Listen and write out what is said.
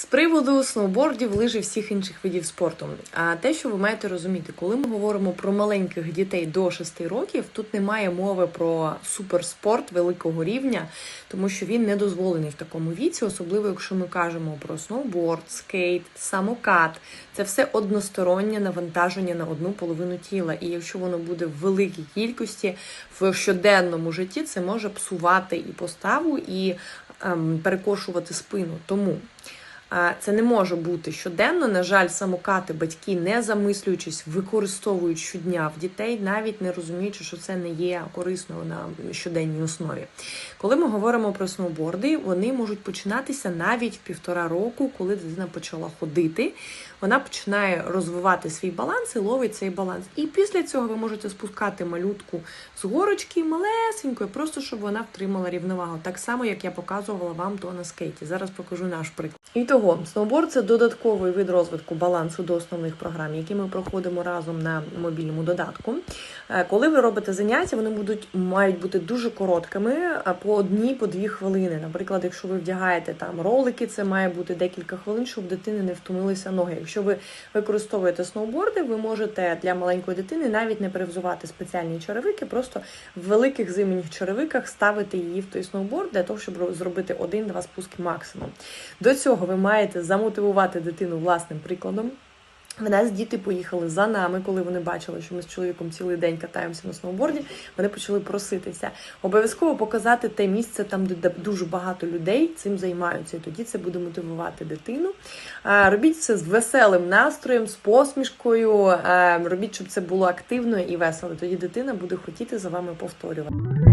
З приводу сноубордів, лижі всіх інших видів спорту. А те, що ви маєте розуміти, коли ми говоримо про маленьких дітей до 6 років, тут немає мови про суперспорт великого рівня, тому що він не дозволений в такому віці, особливо якщо ми кажемо про сноуборд, скейт, самокат. Це все одностороннє навантаження на одну половину тіла. І якщо воно буде в великій кількості в щоденному житті, це може псувати і поставу, і ем, перекошувати спину. Тому. Це не може бути щоденно. На жаль, самокати батьки, не замислюючись, використовують щодня в дітей, навіть не розуміючи, що це не є корисно на щоденній основі. Коли ми говоримо про сноуборди, вони можуть починатися навіть півтора року, коли дитина почала ходити. Вона починає розвивати свій баланс і ловить цей баланс. І після цього ви можете спускати малютку з горочки малесенькою, просто щоб вона втримала рівновагу. Так само, як я показувала вам то на скейті. Зараз покажу наш приклад. І того, сноуборд це додатковий вид розвитку балансу до основних програм, які ми проходимо разом на мобільному додатку. Е, Коли ви робите заняття, вони будуть мають бути дуже короткими, по одній, по дві хвилини. Наприклад, якщо ви вдягаєте там ролики, це має бути декілька хвилин, щоб дитини не втомилися ноги. Якщо ви використовуєте сноуборди, ви можете для маленької дитини навіть не перевзувати спеціальні черевики, просто в великих зимніх черевиках ставити її в той сноуборд для того, щоб зробити один-два спуски максимум. До цього ви маєте замотивувати дитину власним прикладом. В нас діти поїхали за нами, коли вони бачили, що ми з чоловіком цілий день катаємося на сноуборді. Вони почали проситися. Обов'язково показати те місце, там де дуже багато людей цим займаються. І тоді це буде мотивувати дитину. Робіть це з веселим настроєм, з посмішкою. Робіть, щоб це було активно і весело. Тоді дитина буде хотіти за вами повторювати.